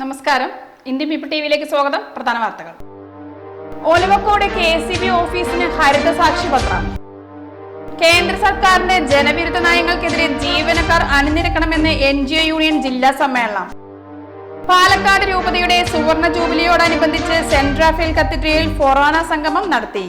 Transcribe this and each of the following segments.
നമസ്കാരം. Indian people T വിയിലേക്ക് സ്വാഗതം. പ്രധാന വാർത്തകൾ. ഒലവക്കോട് കെ എസ് ബി ഓഫീസിന് ഹരിത സാക്ഷിപത്രം കേന്ദ്ര സർക്കാരിന്റെ ജനവിരുദ്ധ നയങ്ങൾക്കെതിരെ ജീവനക്കാർ അണിനിരക്കണമെന്ന് എൻ ജി ഒ യൂണിയൻ ജില്ലാ സമ്മേളനം. പാലക്കാട് രൂപതയുടെ സുവർണ ജൂബിലിയോടനുബന്ധിച്ച് സെന്റ് റാഫേൽ കത്തീഡ്രലിൽ ഫൊറാന സംഗമം നടത്തി.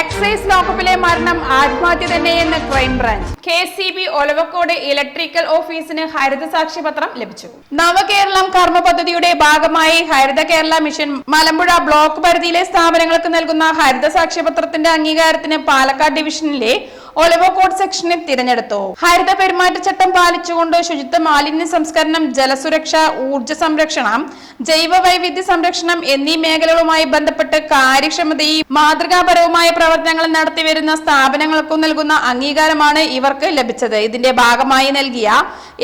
എക്സൈസ് ലോക്കപ്പിലെ മരണം ആത്മഹത്യ തന്നെയെന്ന് crime branch K C B Olavakkode electrical ഓഫീസിന് ഹരിത സാക്ഷ്യപത്രം ലഭിച്ചു. നവകേരളം കർമ്മ പദ്ധതിയുടെ ഭാഗമായി ഹരിത കേരള മിഷൻ മലമ്പുഴ ബ്ലോക്ക് പരിധിയിലെ സ്ഥാപനങ്ങൾക്ക് നൽകുന്ന ഹരിത സാക്ഷ്യപത്രത്തിന്റെ അംഗീകാരത്തിന് പാലക്കാട് ഡിവിഷനിലെ ഒലവക്കോട് സെക്ഷനെ തിരഞ്ഞെടുത്തു. ഹരിത പെരുമാറ്റച്ചട്ടം പാലിച്ചുകൊണ്ട് ശുചിത്വ മാലിന്യ സംസ്കരണം ജലസുരക്ഷ ഊർജ സംരക്ഷണം ജൈവ വൈവിധ്യ സംരക്ഷണം എന്നീ മേഖലകളുമായി ബന്ധപ്പെട്ട് കാര്യക്ഷമതയും മാതൃകാപരവുമായ പ്രവർത്തനങ്ങൾ നടത്തിവരുന്ന സ്ഥാപനങ്ങൾക്കും നൽകുന്ന അംഗീകാരമാണ് ഇവർക്ക് ലഭിച്ചത്. ഇതിന്റെ ഭാഗമായി നൽകിയ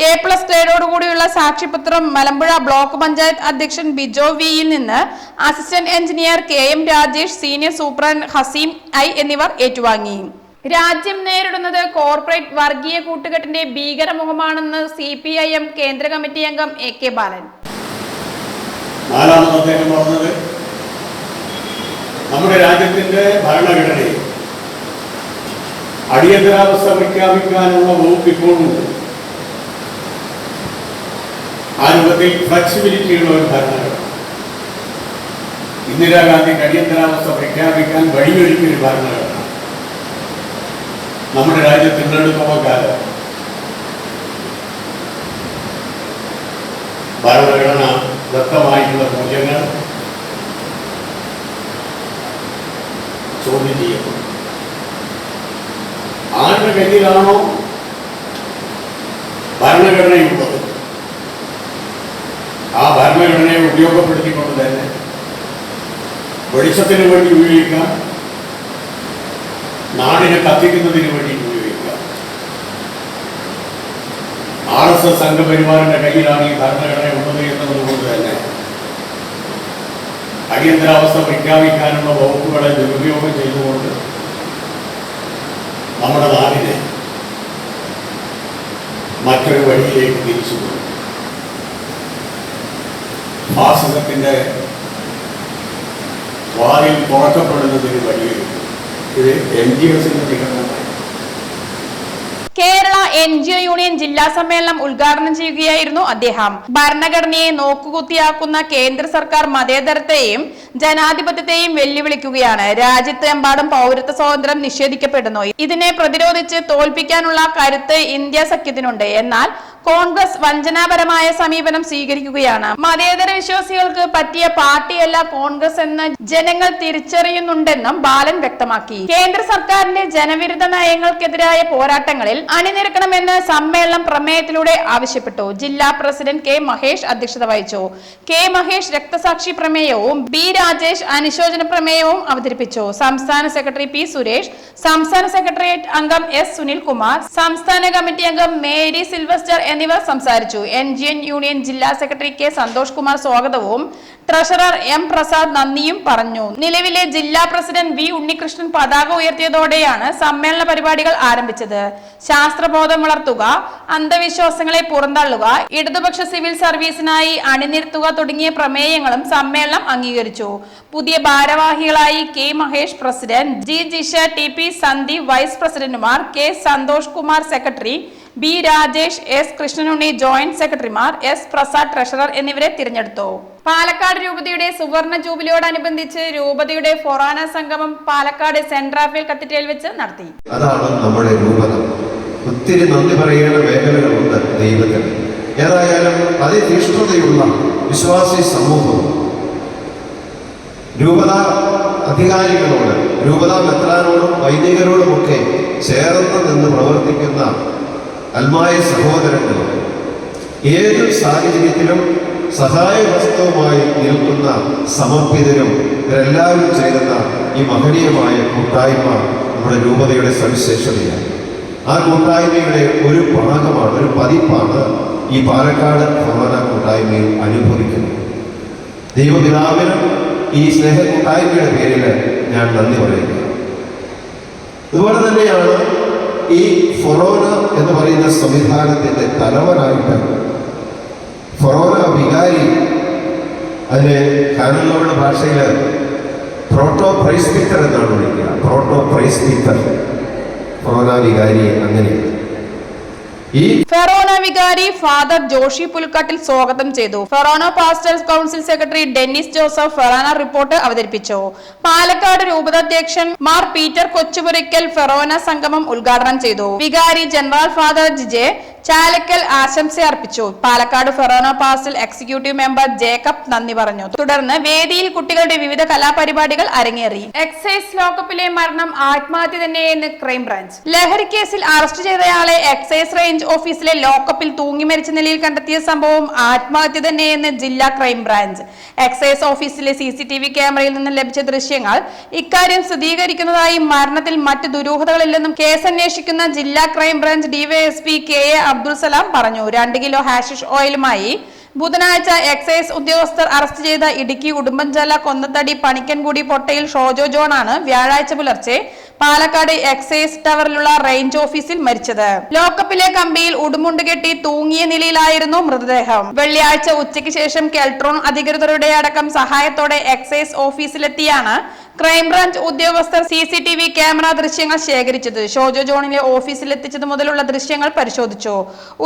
എ പ്ലസ് ഗ്രേഡോടുകൂടിയുള്ള സാക്ഷ്യപത്രം മലമ്പുഴ ബ്ലോക്ക് പഞ്ചായത്ത് അധ്യക്ഷൻ ബിജോ വിയിൽ നിന്ന് assistant engineer K M Rajesh senior superintendent Haseem I എന്നിവർ ഏറ്റുവാങ്ങി. രാജ്യം നേരിടുന്നത് കോർപ്പറേറ്റ് വർഗീയ കൂട്ടുകെട്ടിന്റെ ഭീകരമുഖമാണെന്ന് സി പി ഐ എം കേന്ദ്ര കമ്മിറ്റി അംഗം എ കെ ബാലൻ. നമ്മുടെ രാജ്യത്തിന്റെ ഭരണഘടനയെ അടിയന്തരാവസ്ഥ പ്രഖ്യാപിക്കാനുള്ള വകുപ്പ് ഇപ്പോഴുണ്ട്. ആ രൂപത്തിൽ ഫ്ലെക്സിബിലിറ്റിയുള്ള ഒരു ഭരണഘടന. ഇന്ദിരാഗാന്ധിക്ക് അടിയന്തരാവസ്ഥ പ്രഖ്യാപിക്കാൻ വഴിയൊരുക്കിയ ഒരു ഭരണഘടന. നമ്മുടെ രാജ്യത്ത് ഇന്നെടുത്തോളം കാലം ഭരണഘടന ദത്തമായിട്ടുള്ള മൂല്യങ്ങൾ ചോദ്യം ചെയ്യപ്പെടും ആരുടെ കയ്യിലാണോ ഭരണഘടനയുള്ളത്? ആ ഭരണഘടനയെ ഉപയോഗപ്പെടുത്തിക്കൊണ്ട് തന്നെ വെളിച്ചത്തിന് വേണ്ടി ഉപയോഗിക്കാം. നാടിനെ കത്തിക്കുന്നതിന് വേണ്ടി ഉപയോഗിക്കുക. ആർ എസ് എസ് സംഘപരിവാറിന്റെ കയ്യിലാണ് ഈ ഭരണഘടന ഉള്ളത് എന്നതുകൊണ്ട് തന്നെ അടിയന്തരാവസ്ഥ പ്രഖ്യാപിക്കാനുള്ള വകുപ്പുകളെ ദുരുപയോഗം ചെയ്തുകൊണ്ട് നമ്മുടെ നാടിനെ മറ്റൊരു വഴിയിലേക്ക് തിരിച്ചു ഫാസിസത്തിന്റെ വാതിൽ തുറക്കപ്പെടുന്നതിന് വഴിയൊരുക്കും Kerala N G O union ജില്ലാ സമ്മേളനം ഉദ്ഘാടനം ചെയ്യുകയായിരുന്നു അദ്ദേഹം. ഭരണഘടനയെ നോക്കുകുത്തിയാക്കുന്ന കേന്ദ്ര സർക്കാർ മതേതരത്തെയും ജനാധിപത്യത്തെയും വെല്ലുവിളിക്കുകയാണ്. രാജ്യത്തെമ്പാടും പൗരത്വ സ്വാതന്ത്ര്യം നിഷേധിക്കപ്പെടുന്നു. ഇതിനെ പ്രതിരോധിച്ച് തോൽപ്പിക്കാനുള്ള കരുത്ത് ഇന്ത്യ സഖ്യത്തിനുണ്ട്. എന്നാൽ കോൺഗ്രസ് വഞ്ചനാപരമായ സമീപനം സ്വീകരിക്കുകയാണ്. മതേതര വിശ്വാസികൾക്ക് പറ്റിയ പാർട്ടിയല്ല കോൺഗ്രസ് എന്ന് ജനങ്ങൾ തിരിച്ചറിയുന്നുണ്ടെന്നും ബാലൻ വ്യക്തമാക്കി. കേന്ദ്ര സർക്കാരിന്റെ ജനവിരുദ്ധ നയങ്ങൾക്കെതിരായ പോരാട്ടങ്ങളിൽ അണിനിരക്കണമെന്ന് സമ്മേളനം പ്രമേയത്തിലൂടെ ആവശ്യപ്പെട്ടു. ജില്ലാ പ്രസിഡന്റ് കെ മഹേഷ് അധ്യക്ഷത വഹിച്ചു. കെ മഹേഷ് രക്തസാക്ഷി പ്രമേയവും ബി രാജേഷ് അനുശോചന പ്രമേയവും അവതരിപ്പിച്ചു. സംസ്ഥാന സെക്രട്ടറി പി സുരേഷ് സംസ്ഥാന സെക്രട്ടേറിയറ്റ് അംഗം എസ് സുനിൽകുമാർ സംസ്ഥാന കമ്മിറ്റി അംഗം മേരി സിൽവസ്റ്റർ എന്നിവർ സംസാരിച്ചു. എൻ ജി എൻ യൂണിയൻ ജില്ലാ സെക്രട്ടറി കെ സന്തോഷ് കുമാർ സ്വാഗതവും ട്രഷറർ എം പ്രസാദ് നന്ദിയും പറഞ്ഞു. നിലവിലെ ജില്ലാ പ്രസിഡന്റ് വി ഉണ്ണികൃഷ്ണൻ പതാക ഉയർത്തിയതോടെയാണ് സമ്മേളന പരിപാടികൾ ആരംഭിച്ചത്. ശാസ്ത്രബോധം വളർത്തുക അന്ധവിശ്വാസങ്ങളെ പുറന്തള്ളുക ഇടതുപക്ഷ സിവിൽ സർവീസിനായി അണിനിരത്തുക തുടങ്ങിയ പ്രമേയങ്ങളും സമ്മേളനം അംഗീകരിച്ചു. പുതിയ ഭാരവാഹികളായി K Mahesh president G Jisha T P Sandeep vice പ്രസിഡന്റുമാർ K Santhosh Kumar secretary B Rajesh S Krishnanunni joint സെക്രട്ടറിമാർ എസ് പ്രസാദ് ട്രഷറർ എന്നിവരെ തിരഞ്ഞെടുത്തു. പാലക്കാട് രൂപതയുടെ സുവർണ ജൂബിലിയോടനുബന്ധിച്ച് രൂപതയുടെ ഫൊറാന സംഗമം പാലക്കാട് സെന്റ് റാഫേൽ കത്തീഡ്രലിൽ വെച്ച് നടത്തി. അതാണ് നമ്മുടെ രൂപത. ഒത്തിരി നന്ദി പറയേണ്ട മേഖലകളുണ്ട് ദൈവത്തിന്. ഏതായാലും അതിതീഷ്ണതയുള്ള വിശ്വാസി സമൂഹം. രൂപത അധികാരികളോട് രൂപത മെത്രാനോടും വൈദികരോടുമൊക്കെ ചേർന്ന് നിന്ന് പ്രവർത്തിക്കുന്ന അൽമായ സഹോദരങ്ങൾ ഏത് സാഹചര്യത്തിലും സഹായ വസ്തുവുമായി നിൽക്കുന്ന സമർപ്പിതരും ഇവരെല്ലാവരും ചേരുന്ന ഈ മഹനീയമായ കൂട്ടായ്മ നമ്മുടെ രൂപതയുടെ സവിശേഷതയാണ്. ആ കൂട്ടായ്മയുടെ ഒരു ഭാഗമാണ് ഒരു പതിപ്പാണ് ഈ പാലക്കാട് ഭവന കൂട്ടായ്മയിൽ അനുഭവിക്കുന്നത്. ദൈവപിതാവിനും ഈ സ്നേഹ കൂട്ടായ്മയുടെ പേരിൽ ഞാൻ നന്ദി പറയുന്നു. അതുപോലെ തന്നെയാണ് ഈ ഫൊറോന എന്ന് പറയുന്ന സംവിധാനത്തിന്റെ തലവനായിട്ട് ഫൊറോന വികാരി അതിനെ കാനലോയുടെ ഭാഷയിൽ പ്രോട്ടോ പ്രൈസ്പിക്കർ എന്നാണ് വിളിക്കുക. പ്രോട്ടോ പ്രൈസ്പിക്കർ ഫൊറോന വികാരി അങ്ങനെയാണ് ഈ ഫെറോന വികാരി ഫാദർ ജോഷി പുൽക്കാട്ടിൽ സ്വാഗതം ചെയ്തു. Forane pastors council secretary Dennis Joseph forane report അവതരിപ്പിച്ചു. പാലക്കാട് രൂപതാധ്യക്ഷൻ മാർ പീറ്റർ കൊച്ചുപുരയ്ക്കൽ ഫെറോന സംഗമം ഉദ്ഘാടനം ചെയ്തു. വികാരി ജനറൽ ഫാദർ ജിജെ ചാലക്കൽ ആശംസ അർപ്പിച്ചു. പാലക്കാട് ഫെറോന പാസിൽ എക്സിക്യൂട്ടീവ് മെമ്പർ ജേക്കബ് നന്ദി പറഞ്ഞു. തുടർന്ന് വേദിയിൽ കുട്ടികളുടെ വിവിധ കലാപരിപാടികൾ അരങ്ങേറി. എക്സൈസ് ലോക്കപ്പിലെ മരണം ആത്മഹത്യ തന്നെയെന്ന് ക്രൈംബ്രാഞ്ച്. ലഹരി കേസിൽ അറസ്റ്റ് ചെയ്തയാളെ എക്സൈസ് റേഞ്ച് ഓഫീസിലെ ലോക്കപ്പിൽ തൂങ്ങി മരിച്ച നിലയിൽ കണ്ടെത്തിയ സംഭവം ആത്മഹത്യ തന്നെയെന്ന് ജില്ലാ ക്രൈംബ്രാഞ്ച്. എക്സൈസ് ഓഫീസിലെ സി സി ടി വി ക്യാമറയിൽ നിന്ന് ലഭിച്ച ദൃശ്യങ്ങൾ ഇക്കാര്യം സ്ഥിരീകരിക്കുന്നതായി മരണത്തിൽ മറ്റ് ദുരൂഹതകളില്ലെന്നും കേസ് അന്വേഷിക്കുന്ന ജില്ലാ crime branch DYSP K A Abdul Salam പറഞ്ഞു. രണ്ട് കിലോ ഹാഷിഷ് ഓയിലുമായി ബുധനാഴ്ച എക്സൈസ് ഉദ്യോഗസ്ഥർ അറസ്റ്റ് ചെയ്ത ഇടുക്കി ഉടുമ്പൻചാല കൊന്നത്തടി പണിക്കൻകുടി പൊട്ടയിൽ ഷോജോ ജോണാണ് വ്യാഴാഴ്ച പുലർച്ചെ പാലക്കാട് എക്സൈസ് ടവറിലുള്ള റേഞ്ച് ഓഫീസിൽ മരിച്ചത്. ലോക്കപ്പിലെ കമ്പിയിൽ ഉടുമുണ്ട് കെട്ടി തൂങ്ങിയ നിലയിലായിരുന്നു മൃതദേഹം. വെള്ളിയാഴ്ച ഉച്ചയ്ക്ക് ശേഷം കെൽട്രോൺ അധികൃതരുടെ അടക്കം സഹായത്തോടെ എക്സൈസ് ഓഫീസിലെത്തിയാണ് ക്രൈംബ്രാഞ്ച് ഉദ്യോഗസ്ഥർ C C T V camera ദൃശ്യങ്ങൾ ശേഖരിച്ചത്. ഷോജോ ജോണിലെ ഓഫീസിലെത്തിച്ചത് മുതലുള്ള ദൃശ്യങ്ങൾ പരിശോധിച്ചു.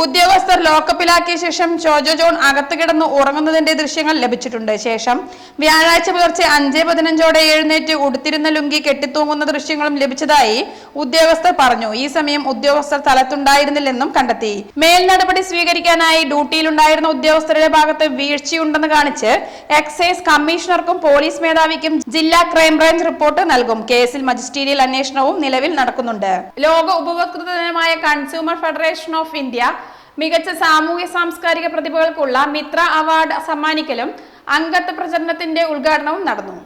ഉദ്യോഗസ്ഥർ ലോക്കപ്പിലാക്കിയ ശേഷം ഷോജോ ജോൺ അകത്ത് കിടന്ന് ഉറങ്ങുന്നതിന്റെ ദൃശ്യങ്ങൾ ലഭിച്ചിട്ടുണ്ട്. ശേഷം വ്യാഴാഴ്ച പുലർച്ചെ അഞ്ച് പതിനഞ്ചോടെ എഴുന്നേറ്റ് ഉടുത്തിരുന്ന ലുങ്കി കെട്ടിത്തൂങ്ങുന്ന ദൃശ്യങ്ങളും ലഭിച്ചതായി ഉദ്യോഗസ്ഥർ പറഞ്ഞു. ഈ സമയം ഉദ്യോഗസ്ഥർ സ്ഥലത്തുണ്ടായിരുന്നില്ലെന്നും കണ്ടെത്തി. മേൽ നടപടി സ്വീകരിക്കാനായി ഡ്യൂട്ടിയിലുണ്ടായിരുന്ന ഉദ്യോഗസ്ഥരുടെ ഭാഗത്ത് വീഴ്ചയുണ്ടെന്ന് കാണിച്ച് എക്സൈസ് കമ്മീഷണർക്കും പോലീസ് മേധാവിക്കും ജില്ലാ ക്രൈംബ്രാഞ്ച് റിപ്പോർട്ട് നൽകും. കേസിൽ മജിസ്റ്റീരിയൽ അന്വേഷണവും നിലവിൽ നടക്കുന്നുണ്ട്. ലോക ഉപഭോക്തൃ ദിനമായ കൺസ്യൂമർ ഫെഡറേഷൻ ഓഫ് ഇന്ത്യ മികച്ച സാമൂഹ്യ സാംസ്കാരിക പ്രതിഭകൾക്കുള്ള മിത്ര അവാർഡ് സമ്മാനിക്കലും അംഗത്വ പ്രചരണത്തിന്റെ ഉദ്ഘാടനവും നടന്നു.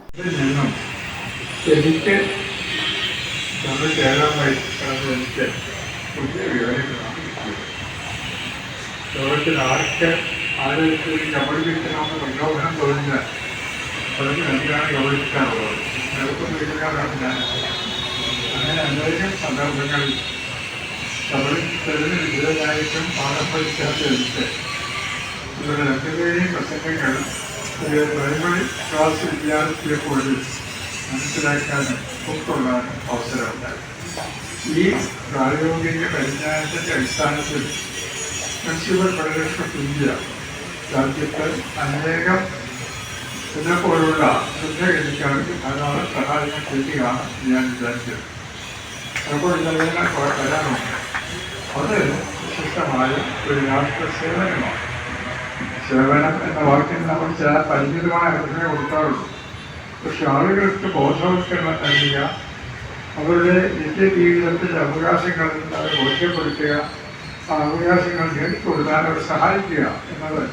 എനിക്ക് നമ്മൾ കേരളമായി എനിക്ക് പുതിയ വിവരങ്ങളാണ് ലോകത്തിൽ ആർക്ക് ആരോഗ്യത്തിൽ കബളിപ്പിക്കണമെന്ന് പ്രലോഭനം തോന്നുന്ന അതിന് എന്തിനാണ് കബളിപ്പിക്കാനുള്ളത് എളുപ്പം വീട്ടുകാരാണ് ഞാൻ അങ്ങനെ അനേകം സന്ദർഭങ്ങളിൽ കബളിപ്പിച്ചതിന് വിധേയനായിട്ടും പാഠം പഠിക്കാത്ത എനിക്ക് ഇവരുടെ രണ്ടുപേരെയും പ്രസംഗങ്ങൾ ഒരു പ്രൈമറി ക്ലാസ് വിദ്യാർത്ഥിയെ പോലും മനസ്സിലാക്കാനും ഉൾക്കൊള്ളാനും അവസരമുണ്ടായി ഈ പ്രായോഗിക പരിജ്ഞാനത്തിന്റെ അടിസ്ഥാനത്തിൽ കൺസ്യൂമർ ഫെഡറേഷൻ ഓഫ് ഇന്ത്യ രാജ്യത്ത് അനേകം ഇതേപോലുള്ള ശ്രദ്ധഗതിക്കാർക്ക് ധാരാളം സഹായങ്ങൾ ചെയ്യുകയാണ് ഞാൻ വിചാരിച്ചത്. അപ്പോൾ കുറെ വരാനുണ്ട് അത് വിശിഷ്ടമായ ഒരു രാഷ്ട്ര സേവനമാണ്. സേവനം എന്ന വാക്കിന് നമ്മൾ ചില പരിമിതമായ അർത്ഥമേ കൊടുക്കാറുള്ളൂ പക്ഷെ ആളുകൾക്ക് ബോധവൽക്കരണം നൽകുക അവരുടെ നിത്യജീവിതത്തിന്റെ അവകാശങ്ങൾ അവരെ ബോധ്യപ്പെടുത്തുക ആ അവകാശങ്ങൾ നേടിക്കൊടുക്കാൻ അവരെ സഹായിക്കുക എന്നത്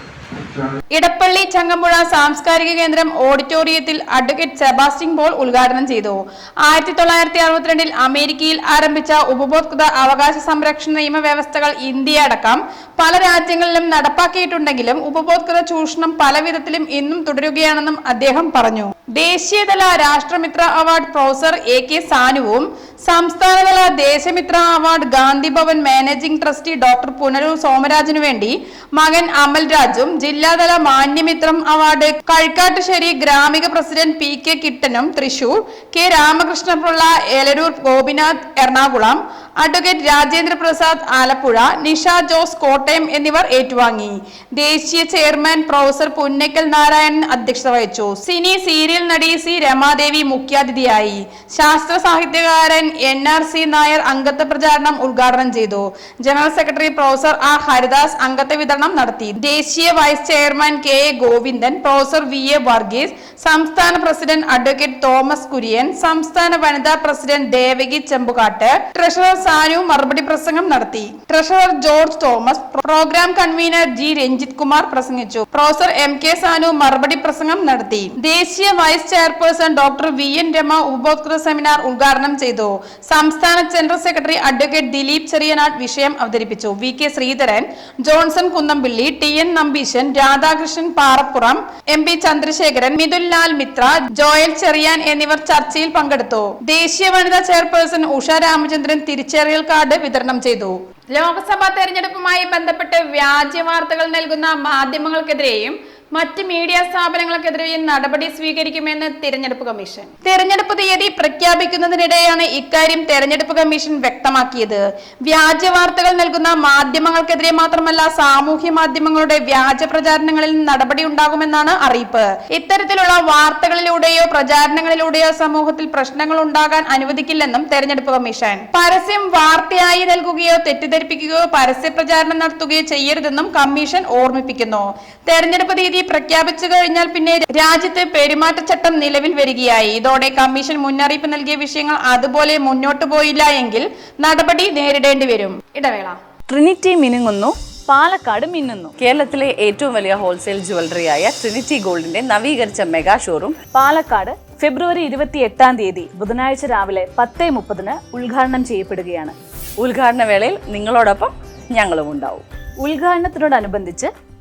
ഇടപ്പള്ളി ചങ്ങമ്പുഴ സാംസ്കാരിക കേന്ദ്രം ഓഡിറ്റോറിയത്തിൽ അഡ്വക്കേറ്റ് സെബാസ്റ്റ്യൻ പോൾ ഉദ്ഘാടനം ചെയ്തു. ആയിരത്തി തൊള്ളായിരത്തി അറുപത്തിരണ്ടിൽ അമേരിക്കയിൽ ആരംഭിച്ച ഉപഭോക്തൃ അവകാശ സംരക്ഷണ നിയമവ്യവസ്ഥകൾ ഇന്ത്യ അടക്കം പല രാജ്യങ്ങളിലും നടപ്പാക്കിയിട്ടുണ്ടെങ്കിലും ഉപഭോക്തൃ ചൂഷണം പല വിധത്തിലും ഇന്നും തുടരുകയാണെന്നും അദ്ദേഹം പറഞ്ഞു. ദേശീയതല Rashtramitra award professor A K സാനുവും സംസ്ഥാനതല Deshamitra award Gandhibhavan managing trustee doctor Punalur സോമരാജനു വേണ്ടി മകൻ അമൽരാജും ജില്ലാതല Manyamithram award Kazhukkattusseri Gramika president P K കിട്ടനും Thrissur K Ramakrishna Pillai Elarur Gopinath Ernakulam advocate Rajendra Prasad Alappuzha Nisha Jose Kottayam എന്നിവർ ഏറ്റുവാങ്ങി. ദേശീയ ചെയർമാൻ പ്രൊഫസർ പുന്നക്കൽ നാരായണൻ അധ്യക്ഷത വഹിച്ചു. സിനി സീരിയൽ നടി സി രമാദേവി മുഖ്യാതിഥിയായി. ശാസ്ത്ര സാഹിത്യകാരൻ എൻ ആർ സി നായർ അംഗത്വ പ്രചാരണം ഉദ്ഘാടനം ചെയ്തു. General secretary professor R Haridas അംഗത്വ വിതരണം നടത്തി. ദേശീയ vice chairman K A Govindan professor V A Varghese സംസ്ഥാന പ്രസിഡന്റ് അഡ്വക്കേറ്റ് തോമസ് കുര്യൻ സംസ്ഥാന വനിതാ പ്രസിഡന്റ് ദേവകി ചെമ്പുകാട്ട് ട്രഷറർ സാനു മറുപടി പ്രസംഗം നടത്തി. Treasurer George Thomas program convener G. Ranjith Kumar പ്രസംഗിച്ചു. Professor M. കെ. സാനു മറുപടി പ്രസംഗം നടത്തി. ദേശീയ vice chairperson doctor V. N. Rama ഉപഭോക്തൃ സെമിനാർ ഉദ്ഘാടനം ചെയ്തു. സംസ്ഥാന general secretary advocate Dileep Cheriyanad വിഷയം അവതരിപ്പിച്ചു. V. K. Sreedharan Johnson Kunnampilly T. N. Nambeesan Radhakrishnan Parappuram M. P. Chandrasekharan Mithun Lal Mitra Joel Cheriyan എന്നിവർ ചർച്ചയിൽ പങ്കെടുത്തു. ദേശീയ വനിതാ ചെയർപേഴ്സൺ ഉഷ രാമചന്ദ്രൻ തിരിച്ചറിയൽ കാർഡ് വിതരണം ചെയ്തു. ലോക്സഭാ തെരഞ്ഞെടുപ്പുമായി ബന്ധപ്പെട്ട് വ്യാജ വാർത്തകൾ നൽകുന്ന മാധ്യമങ്ങൾക്കെതിരെയും മറ്റ് മീഡിയ സ്ഥാപനങ്ങൾക്കെതിരെയും നടപടി സ്വീകരിക്കുമെന്ന് തിരഞ്ഞെടുപ്പ് കമ്മീഷൻ. തെരഞ്ഞെടുപ്പ് തീയതി പ്രഖ്യാപിക്കുന്നതിനിടെയാണ് ഇക്കാര്യം തെരഞ്ഞെടുപ്പ് കമ്മീഷൻ വ്യക്തമാക്കിയത്. വ്യാജ വാർത്തകൾ നൽകുന്ന മാധ്യമങ്ങൾക്കെതിരെ മാത്രമല്ല സാമൂഹ്യ മാധ്യമങ്ങളുടെ വ്യാജ പ്രചാരണങ്ങളിൽ നടപടി ഉണ്ടാകുമെന്നാണ് അറിയിപ്പ്. ഇത്തരത്തിലുള്ള വാർത്തകളിലൂടെയോ പ്രചാരണങ്ങളിലൂടെയോ സമൂഹത്തിൽ പ്രശ്നങ്ങൾ ഉണ്ടാകാൻ അനുവദിക്കില്ലെന്നും തെരഞ്ഞെടുപ്പ് കമ്മീഷൻ. പരസ്യം വാർത്തയായി നൽകുകയോ തെറ്റിദ്ധരിപ്പിക്കുകയോ പരസ്യ പ്രചാരണം നടത്തുകയോ ചെയ്യരുതെന്നും കമ്മീഷൻ ഓർമ്മിപ്പിക്കുന്നു. തെരഞ്ഞെടുപ്പ് തീയതി പ്രഖ്യാപിച്ചു കഴിഞ്ഞാൽ പിന്നെ രാജ്യത്ത് പെരുമാറ്റച്ചട്ടം നിലവിൽ വരികയായി. ഇതോടെ കമ്മീഷൻ മുന്നറിയിപ്പ് നൽകിയ വിഷയങ്ങൾ അതുപോലെ മുന്നോട്ടു പോയില്ല എങ്കിൽ നടപടി നേരിടേണ്ടി വരും. ഇടവേള. ട്രിനിറ്റി മിനുങ്ങുന്നു പാലക്കാട് മിന്നുന്നു. കേരളത്തിലെ ഏറ്റവും വലിയ ഹോൾസെയിൽ ജുവലറിയായ ട്രിനിറ്റി ഗോൾഡിന്റെ നവീകരിച്ച മെഗാ ഷോറൂം പാലക്കാട് ഫെബ്രുവരി ഇരുപത്തി എട്ടാം തീയതി ബുധനാഴ്ച രാവിലെ പത്ത് മുപ്പതിന് ഉദ്ഘാടനം ചെയ്യപ്പെടുകയാണ്. ഉദ്ഘാടന വേളയിൽ നിങ്ങളോടൊപ്പം ഞങ്ങളും ഉണ്ടാവും. ഉദ്ഘാടനത്തിനോടനുബന്ധിച്ച്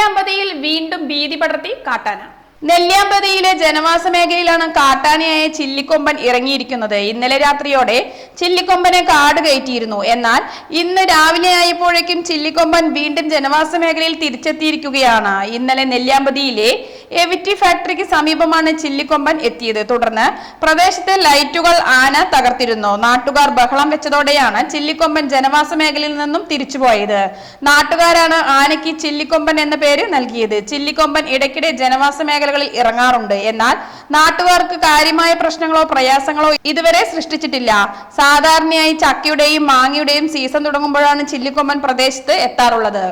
നെല്ലിയാമ്പതിയിൽ വീണ്ടും ഭീതി പടർത്തി കാട്ടാന. നെല്ലിയാമ്പതിയിലെ ജനവാസ മേഖലയിലാണ് കാട്ടാനയായ ചില്ലിക്കൊമ്പൻ ഇറങ്ങിയിരിക്കുന്നത്. ഇന്നലെ രാത്രിയോടെ ചില്ലിക്കൊമ്പനെ കാട് കയറ്റിയിരുന്നു. എന്നാൽ ഇന്ന് രാവിലെ ആയപ്പോഴേക്കും ചില്ലിക്കൊമ്പൻ വീണ്ടും ജനവാസ മേഖലയിൽ തിരിച്ചെത്തിയിരിക്കുകയാണ്. ഇന്നലെ നെല്ലിയാമ്പതിയിലെ എവിറ്റി ഫാക്ടറിക്ക് സമീപമാണ് ചില്ലിക്കൊമ്പൻ എത്തിയത്. തുടർന്ന് പ്രദേശത്തെ ലൈറ്റുകൾ ആന തകർത്തിരുന്നു. നാട്ടുകാർ ബഹളം വെച്ചതോടെയാണ് ചില്ലിക്കൊമ്പൻ ജനവാസ മേഖലയിൽ നിന്നും തിരിച്ചുപോയത്. നാട്ടുകാരാണ് ആനയ്ക്ക് ചില്ലിക്കൊമ്പൻ എന്ന പേര് നൽകിയത്. ചില്ലിക്കൊമ്പൻ ഇടയ്ക്കിടെ ജനവാസ മേഖലകളിൽ ഇറങ്ങാറുണ്ട്. എന്നാൽ നാട്ടുകാർക്ക് കാര്യമായ പ്രശ്നങ്ങളോ പ്രയാസങ്ങളോ ഇതുവരെ സൃഷ്ടിച്ചിട്ടില്ല. സാധാരണയായി ചക്കയുടെയും മാങ്ങയുടെയും സീസൺ തുടങ്ങുമ്പോഴാണ് ചില്ലിക്കൊമ്പൻ പ്രദേശത്ത് എത്താറുള്ളത്.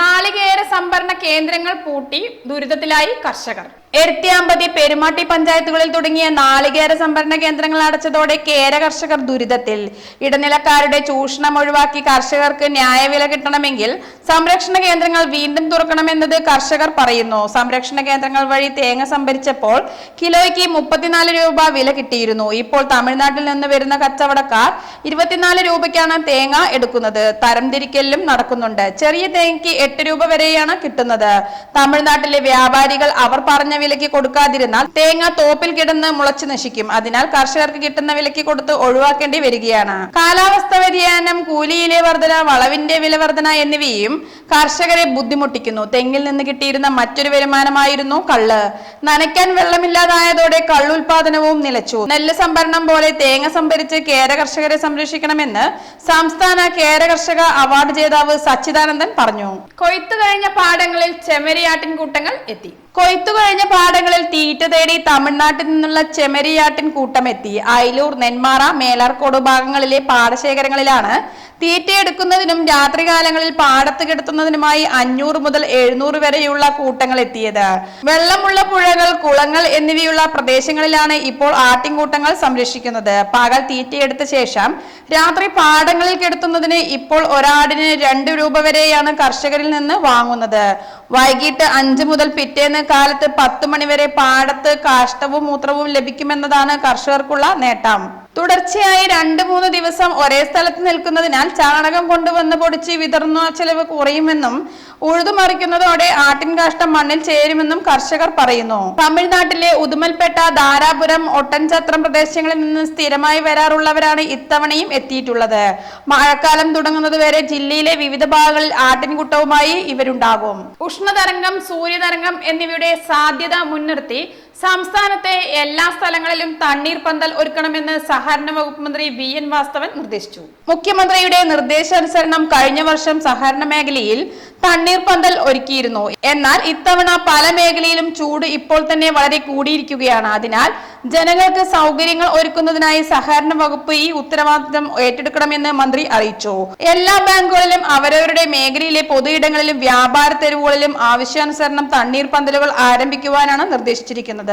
നാളികേര സംഭരണ കേന്ദ്രങ്ങൾ പൂട്ടി ദുരിതത്തിലായി കർഷകർ. എരുത്തിയാമ്പതി പെരുമാട്ടി പഞ്ചായത്തുകളിൽ തുടങ്ങിയ നാളികേര സംഭരണ കേന്ദ്രങ്ങൾ അടച്ചതോടെ കേര കർഷകർ ദുരിതത്തിൽ. ഇടനിലക്കാരുടെ ചൂഷണം ഒഴിവാക്കി കർഷകർക്ക് ന്യായവില കിട്ടണമെങ്കിൽ സംരക്ഷണ കേന്ദ്രങ്ങൾ വീണ്ടും തുറക്കണമെന്നത് കർഷകർ പറയുന്നു. സംരക്ഷണ കേന്ദ്രങ്ങൾ വഴി തേങ്ങ സംഭരിച്ചപ്പോൾ കിലോയ്ക്ക് മുപ്പത്തിനാല് രൂപ വില കിട്ടിയിരുന്നു. ഇപ്പോൾ തമിഴ്നാട്ടിൽ നിന്ന് വരുന്ന കച്ചവടക്കാർ ഇരുപത്തിനാല് രൂപയ്ക്കാണ് തേങ്ങ എടുക്കുന്നത്. തരംതിരിക്കലും നടക്കുന്നുണ്ട്. ചെറിയ തേങ്ങയ്ക്ക് എട്ട് രൂപ വരെയാണ് കിട്ടുന്നത്. തമിഴ്നാട്ടിലെ വ്യാപാരികൾ അവർ പറഞ്ഞ വിലയ്ക്ക് കൊടുക്കാതിരുന്നാൽ തേങ്ങ തോപ്പിൽ കിടന്ന് മുളച്ചു നശിക്കും. അതിനാൽ കർഷകർക്ക് കിട്ടുന്ന വിലയ്ക്ക് കൊടുത്ത് ഒഴിവാക്കേണ്ടി വരികയാണ്. കാലാവസ്ഥ വ്യതിയാനം കൂലിയിലെ വർധന വളവിന്റെ വില വർധന എന്നിവയും കർഷകരെ ബുദ്ധിമുട്ടിക്കുന്നു. തെങ്ങിൽ നിന്ന് കിട്ടിയിരുന്ന മറ്റൊരു വരുമാനമായിരുന്നു കള്ള്. നനയ്ക്കാൻ വെള്ളമില്ലാതായതോടെ കള്ളുൽപാദനവും നിലച്ചു. നെല്ല് സംഭരണം പോലെ തേങ്ങ സംഭരിച്ച് കേര കർഷകരെ സംരക്ഷിക്കണമെന്ന് സംസ്ഥാന കേര കർഷക അവാർഡ് ജേതാവ് സച്ചിദാനന്ദൻ പറഞ്ഞു. കൊയ്ത്തു കഴിഞ്ഞ പാടങ്ങളിൽ ചെമ്മരിയാട്ടിൻ കൂട്ടങ്ങൾ എത്തി. കൊയ്ത്തു കഴിഞ്ഞ പാടങ്ങളിൽ തീറ്റ തേടി തമിഴ്നാട്ടിൽ നിന്നുള്ള ചെമരിയാട്ടിൻ കൂട്ടമെത്തി. അയലൂർ നെന്മാറ മേലാർക്കോട് ഭാഗങ്ങളിലെ പാടശേഖരങ്ങളിലാണ് തീറ്റയെടുക്കുന്നതിനും രാത്രികാലങ്ങളിൽ പാടത്ത് കിടത്തുന്നതിനുമായി അഞ്ഞൂറ് മുതൽ എഴുന്നൂറ് വരെയുള്ള കൂട്ടങ്ങൾ എത്തിയത്. വെള്ളമുള്ള പുഴകൾ കുളങ്ങൾ എന്നിവയുള്ള പ്രദേശങ്ങളിലാണ് ഇപ്പോൾ ആട്ടിൻകൂട്ടങ്ങൾ സംരക്ഷിക്കുന്നത്. പകൽ തീറ്റയെടുത്ത ശേഷം രാത്രി പാടങ്ങളിൽ കിടത്തുന്നതിന് ഇപ്പോൾ ഒരാടിന് രണ്ട് രൂപ വരെയാണ് കർഷകരിൽ നിന്ന് വാങ്ങുന്നത്. വൈകിട്ട് അഞ്ച് മുതൽ പിറ്റേന്ന് കാലത്ത് പത്ത് മണിവരെ പാടത്ത് കാഷ്ടവും മൂത്രവും ലഭിക്കുമെന്നതാണ് കർഷകർക്കുള്ള നേട്ടം. തുടർച്ചയായി രണ്ട് മൂന്ന് ദിവസം ഒരേ സ്ഥലത്ത് നിൽക്കുന്നതിനാൽ ചാണകം കൊണ്ടുവന്ന് പൊടിച്ച് വിതറുന്ന ചെലവ് കുറയുമെന്നും ഉഴുതുമറിക്കുന്നതോടെ ആട്ടിൻ കാഷ്ടം മണ്ണിൽ ചേരുമെന്നും കർഷകർ പറയുന്നു. തമിഴ്നാട്ടിലെ ഉദുമൽപേട്ട ധാരാപുരം ഒട്ടൻചത്രം പ്രദേശങ്ങളിൽ നിന്ന് സ്ഥിരമായി വരാറുള്ളവരാണ് ഇത്തവണയും എത്തിയിട്ടുള്ളത്. മഴക്കാലം തുടങ്ങുന്നത് വരെ ജില്ലയിലെ വിവിധ ഭാഗങ്ങളിൽ ആട്ടിൻകൂട്ടവുമായി ഇവരുണ്ടാകും. ഉഷ്ണതരംഗം സൂര്യതരംഗം എന്നിവയുടെ സാധ്യത മുൻനിർത്തി സംസ്ഥാനത്തെ എല്ലാ സ്ഥലങ്ങളിലും തണ്ണീർ പന്തൽ ഒരുക്കണമെന്ന് സഹകരണ വകുപ്പ് മന്ത്രി വി എൻ വാസ്തവൻ നിർദ്ദേശിച്ചു. മുഖ്യമന്ത്രിയുടെ നിർദ്ദേശാനുസരണം കഴിഞ്ഞ വർഷം സഹകരണ മേഖലയിൽ തണ്ണീർ പന്തൽ ഒരുക്കിയിരുന്നു. എന്നാൽ ഇത്തവണ പല മേഖലയിലും ചൂട് ഇപ്പോൾ തന്നെ വളരെ കൂടിയിരിക്കുകയാണ്. അതിനാൽ ജനങ്ങൾക്ക് സൗകര്യങ്ങൾ ഒരുക്കുന്നതിനായി സഹകരണ വകുപ്പ് ഈ ഉത്തരവാദിത്തം ഏറ്റെടുക്കണമെന്ന് മന്ത്രി അറിയിച്ചു. എല്ലാ ബാങ്കുകളിലും അവരവരുടെ മേഖലയിലെ പൊതുയിടങ്ങളിലും വ്യാപാര തെരുവുകളിലും ആവശ്യാനുസരണം തണ്ണീർ പന്തലുകൾ ആരംഭിക്കുവാനാണ് നിർദ്ദേശിച്ചിരിക്കുന്നത്.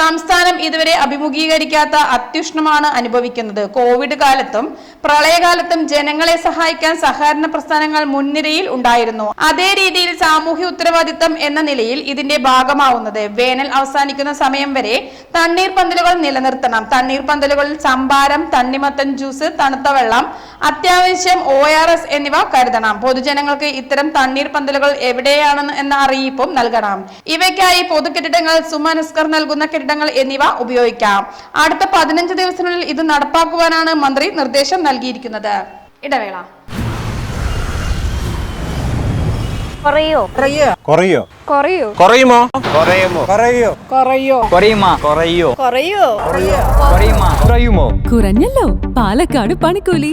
സംസ്ഥാനം ഇതുവരെ അഭിമുഖീകരിക്കാത്ത അത്യുഷ്ണമാണ് അനുഭവിക്കുന്നത്. കോവിഡ് കാലത്തും പ്രളയകാലത്തും ജനങ്ങളെ സഹായിക്കാൻ സഹകരണ പ്രസ്ഥാനങ്ങൾ മുൻനിരയിൽ ഉണ്ടായിരുന്നു. അതേ രീതിയിൽ സാമൂഹ്യ ഉത്തരവാദിത്തം എന്ന നിലയിൽ ഇതിന്റെ ഭാഗമാവുന്നത്. വേനൽ അവസാനിക്കുന്ന സമയം വരെ തണ്ണീർ പന്തലുകൾ നിലനിർത്തണം. തണ്ണീർ പന്തലുകളിൽ സംഭാരം തണ്ണിമത്തൻ ജ്യൂസ് തണുത്ത വെള്ളം അത്യാവശ്യം ഒ ആർ എസ് എന്നിവ കരുതണം. പൊതുജനങ്ങൾക്ക് ഇത്തരം തണ്ണീർ പന്തലുകൾ എവിടെയാണെന്ന് എന്ന അറിയിപ്പും നൽകണം. ഇവയ്ക്കായി പൊതുകെട്ടിടങ്ങൾ നൽകുന്ന കെട്ടിടങ്ങൾ എന്നിവ ഉപയോഗിക്കാം അടുത്ത പതിനഞ്ച് ദിവസത്തിനുള്ളിൽ ഇത് നടപ്പാക്കുവാനാണ് മന്ത്രി നിർദ്ദേശം നൽകിയിരിക്കുന്നത് ഇടവേള കുറയോ കുറയോ കുറയോ കുറയുമോ കുറയുമോ കുറയോ കുറയോ കുറയുമോ കുറയോ കുറയോ കുറയുമോ കുറയുമോ കുറഞ്ഞല്ലോ പാലക്കാട് പണിക്കൂലി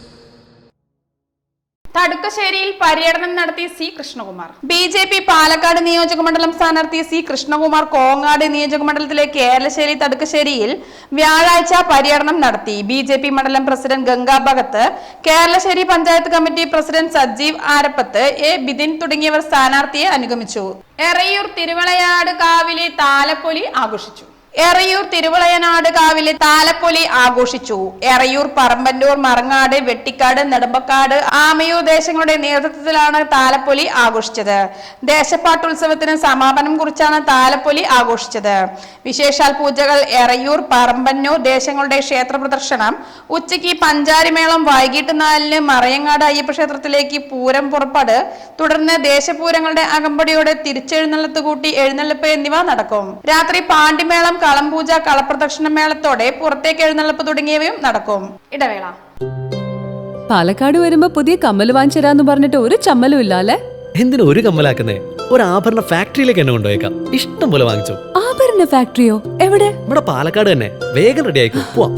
തടുക്കശ്ശേരിയിൽ പര്യടനം നടത്തി C Krishnakumar. B J P Palakkad നിയോജകമണ്ഡലം സ്ഥാനാർത്ഥി സി കൃഷ്ണകുമാർ കോങ്ങാട് നിയോജക മണ്ഡലത്തിലെ കേരളശ്ശേരി തടുക്കശ്ശേരിയിൽ വ്യാഴാഴ്ച പര്യടനം നടത്തി. ബി ജെ പി മണ്ഡലം president Ganga Bhagath Keralassery panchayat committee president Sajeev Arappath A Bidin തുടങ്ങിയവർ സ്ഥാനാർത്ഥിയെ അനുഗമിച്ചു. എറയൂർ തിരുവളയാട് കാവിലെ താലപ്പൊലി ആഘോഷിച്ചു. എറയൂർ തിരുവളയനാട് കാവിലെ താലപ്പൊലി ആഘോഷിച്ചു. എറയൂർ പറമ്പന്നൂർ മറങ്ങാട് വെട്ടിക്കാട് നെടുമ്പക്കാട് ആമയൂർ ദേശങ്ങളുടെ നേതൃത്വത്തിലാണ് താലപ്പൊലി ആഘോഷിച്ചത്. ദേശപ്പാട്ടുത്സവത്തിന് സമാപനം കുറിച്ചാണ് താലപ്പൊലി ആഘോഷിച്ചത്. വിശേഷാൽ പൂജകൾ എറയൂർ പറമ്പന്നൂർ ദേശങ്ങളുടെ ക്ഷേത്ര പ്രദർശനം. ഉച്ചയ്ക്ക് പഞ്ചാരിമേളം വൈകിട്ട് നാലിന് മറയങ്ങാട് അയ്യപ്പ ക്ഷേത്രത്തിലേക്ക് പൂരം പുറപ്പാട്. തുടർന്ന് ദേശപൂരങ്ങളുടെ അകമ്പടിയോടെ തിരിച്ചെഴുന്നള്ളത്ത് കൂട്ടി എഴുന്നള്ളിപ്പ് എന്നിവ നടക്കും. രാത്രി പാണ്ടിമേളം കളംപൂജ കളപ്രദക്ഷിണ മേളത്തോടെ പുറത്തേക്ക് എഴുന്നള്ളപ്പ് തുടങ്ങിയവയും നടക്കും. ഇടവേള. പാലക്കാട് വരുമ്പോ പുതിയ കമ്മൽ വാങ്ങിച്ചരാന്ന് പറഞ്ഞിട്ട് ഒരു ചമ്മലും ഇല്ല അല്ലെ എന്തിനാ ഒരു കമ്മലാക്കുന്നേ? ഒരു ആഭരണ ഫാക്ടറിയിലേക്ക് എന്നെ കൊണ്ടുപോയേക്കാം. ഇഷ്ടം പോലെ വാങ്ങിച്ചു. ആഭരണ ഫാക്ടറിയോ? എവിടെ? ഇവിടെ പാലക്കാട് തന്നെ. വേഗം റെഡി ആയിക്കോ. പോവാം.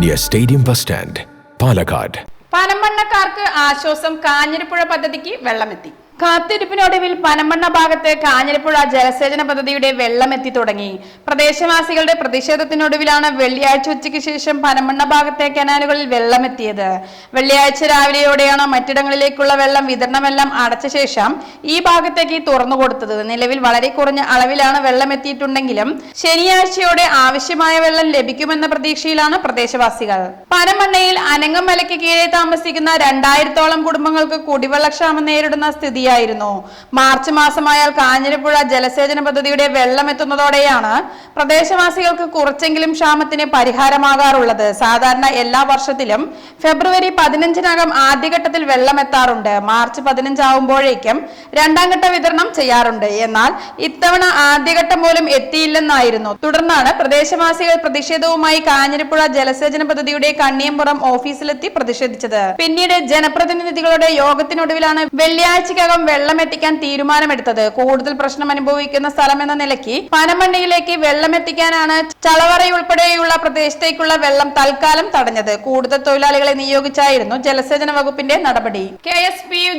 near stadium bus stand Palakkad പനമണ്ണക്കാർക്ക് ആശ്വാസം കാഞ്ഞിരപ്പുഴ പദ്ധതിക്ക് വെള്ളമെത്തി. കാത്തിരിപ്പിനൊടുവിൽ പനമണ്ണ ഭാഗത്ത് കാഞ്ഞിരപ്പുഴ ജലസേചന പദ്ധതിയുടെ വെള്ളമെത്തി തുടങ്ങി. പ്രദേശവാസികളുടെ പ്രതിഷേധത്തിനൊടുവിലാണ് വെള്ളിയാഴ്ച ഉച്ചയ്ക്ക് ശേഷം പനമണ്ണ ഭാഗത്തെ കനാലുകളിൽ വെള്ളമെത്തിയത്. വെള്ളിയാഴ്ച രാവിലെയോടെയാണ് മറ്റിടങ്ങളിലേക്കുള്ള വെള്ളം വിതരണമെല്ലാം അടച്ച ശേഷം ഈ ഭാഗത്തേക്ക് തുറന്നു കൊടുത്തത്. നിലവിൽ വളരെ കുറഞ്ഞ അളവിലാണ് വെള്ളമെത്തിയിട്ടുണ്ടെങ്കിലും ശനിയാഴ്ചയോടെ ആവശ്യമായ വെള്ളം ലഭിക്കുമെന്ന പ്രതീക്ഷയിലാണ് പ്രദേശവാസികൾ. പനമണ്ണയിൽ അനങ്ങമലയ്ക്ക് കീഴെ താമസിക്കുന്ന രണ്ടായിരത്തോളം കുടുംബങ്ങൾക്ക് കുടിവെള്ളക്ഷാമം നേരിടുന്ന സ്ഥിതിയായിരുന്നു മാർച്ച് മാസമായാൽ കാഞ്ഞിരപ്പുഴ ജലസേചന പദ്ധതിയുടെ വെള്ളം എത്തുന്നതോടെയാണ് പ്രദേശവാസികൾക്ക് കുറച്ചെങ്കിലും ക്ഷാമത്തിന് പരിഹാരമാകാറുള്ളത്. സാധാരണ എല്ലാ വർഷത്തിലും ഫെബ്രുവരി പതിനഞ്ചിനകം ആദ്യഘട്ടത്തിൽ വെള്ളം എത്താറുണ്ട് മാർച്ച് പതിനഞ്ചാവുമ്പോഴേക്കും രണ്ടാം ഘട്ട വിതരണം ചെയ്യാറുണ്ട്. എന്നാൽ ഇത്തവണ ആദ്യഘട്ടം പോലും എത്തിയില്ലെന്നായിരുന്നു. തുടർന്നാണ് പ്രദേശവാസികൾ പ്രതിഷേധവുമായി കാഞ്ഞിരപ്പുഴ ജലസേചന പദ്ധതിയുടെ കണ്ണിയമ്പുറം ഓഫീസിലെത്തി പ്രതിഷേധിച്ചത്. പിന്നീട് ജനപ്രതിനിധികളുടെ യോഗത്തിനൊടുവിലാണ് വെള്ളിയാഴ്ചക്കകം വെള്ളം എത്തിക്കാൻ തീരുമാനമെടുത്തത്. കൂടുതൽ പ്രശ്നം അനുഭവിക്കുന്ന സ്ഥലം എന്ന നിലയ്ക്ക് പനമണ്ണയിലേക്ക് വെള്ളം എത്തിക്കാനാണ് ചളവറയുൾപ്പെടെയുള്ള പ്രദേശത്തേക്കുള്ള വെള്ളം തൽക്കാലം തടഞ്ഞത്. കൂടുതൽ തൊഴിലാളികളെ നിയോഗിച്ചായിരുന്നു ജലസേചന വകുപ്പിന്റെ നടപടി. കെ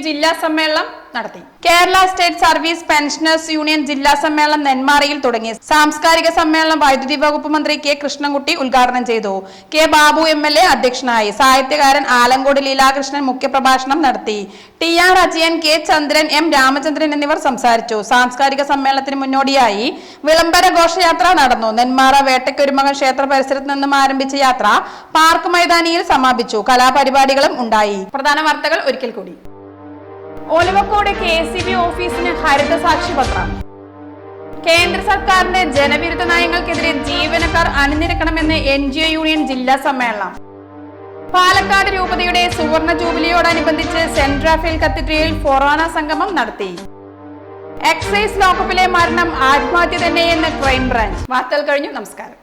ജില്ലാ സമ്മേളനം നടത്തി. Kerala state service pensioners union ജില്ലാ സമ്മേളനം നെന്മാറയിൽ തുടങ്ങി. സാംസ്കാരിക സമ്മേളനം വൈദ്യുതി വകുപ്പ് മന്ത്രി കെ കൃഷ്ണൻകുട്ടി ഉദ്ഘാടനം ചെയ്തു. K Babu M L A അധ്യക്ഷനായി സാഹിത്യകാരൻ ആലങ്കോട് ലീലാകൃഷ്ണൻ മുഖ്യപ്രഭാഷണം നടത്തി. T R Ajayan K Chandran M Ramachandran എന്നിവർ സംസാരിച്ചു. സാംസ്കാരിക സമ്മേളനത്തിന് മുന്നോടിയായി വിളംബര ഘോഷയാത്ര നടന്നു. നെന്മാറ വേട്ടയ്ക്കൊരുമകൻ ക്ഷേത്ര പരിസരത്ത് നിന്നും ആരംഭിച്ച യാത്ര പാർക്ക് മൈതാനിയിൽ സമാപിച്ചു. കലാപരിപാടികളും ഉണ്ടായി. പ്രധാന വാർത്തകൾ ഒരിക്കൽ കൂടി. ഒലവക്കോട് കെ സി ബി ഓഫീസിന് ഹരിത സാക്ഷ്യപത്രം കേന്ദ്ര സർക്കാരിന്റെ ജനവിരുദ്ധ നയങ്ങൾക്കെതിരെ ജീവനക്കാർ അണിനിരക്കണമെന്ന് എൻ ജി ഒ യൂണിയൻ ജില്ലാ സമ്മേളനം. പാലക്കാട് രൂപതയുടെ സുവർണ ജൂബിലിയോടനുബന്ധിച്ച് സെന്റ് റാഫേൽ കത്തീഡ്രലിൽ ഫൊറോണ സംഗമം നടത്തി. എക്സൈസ് ലോക്കപ്പിലെ മരണം ആത്മഹത്യ തന്നെയെന്ന് ക്രൈംബ്രാഞ്ച്. വാർത്തകൾ കഴിഞ്ഞു. നമസ്കാരം.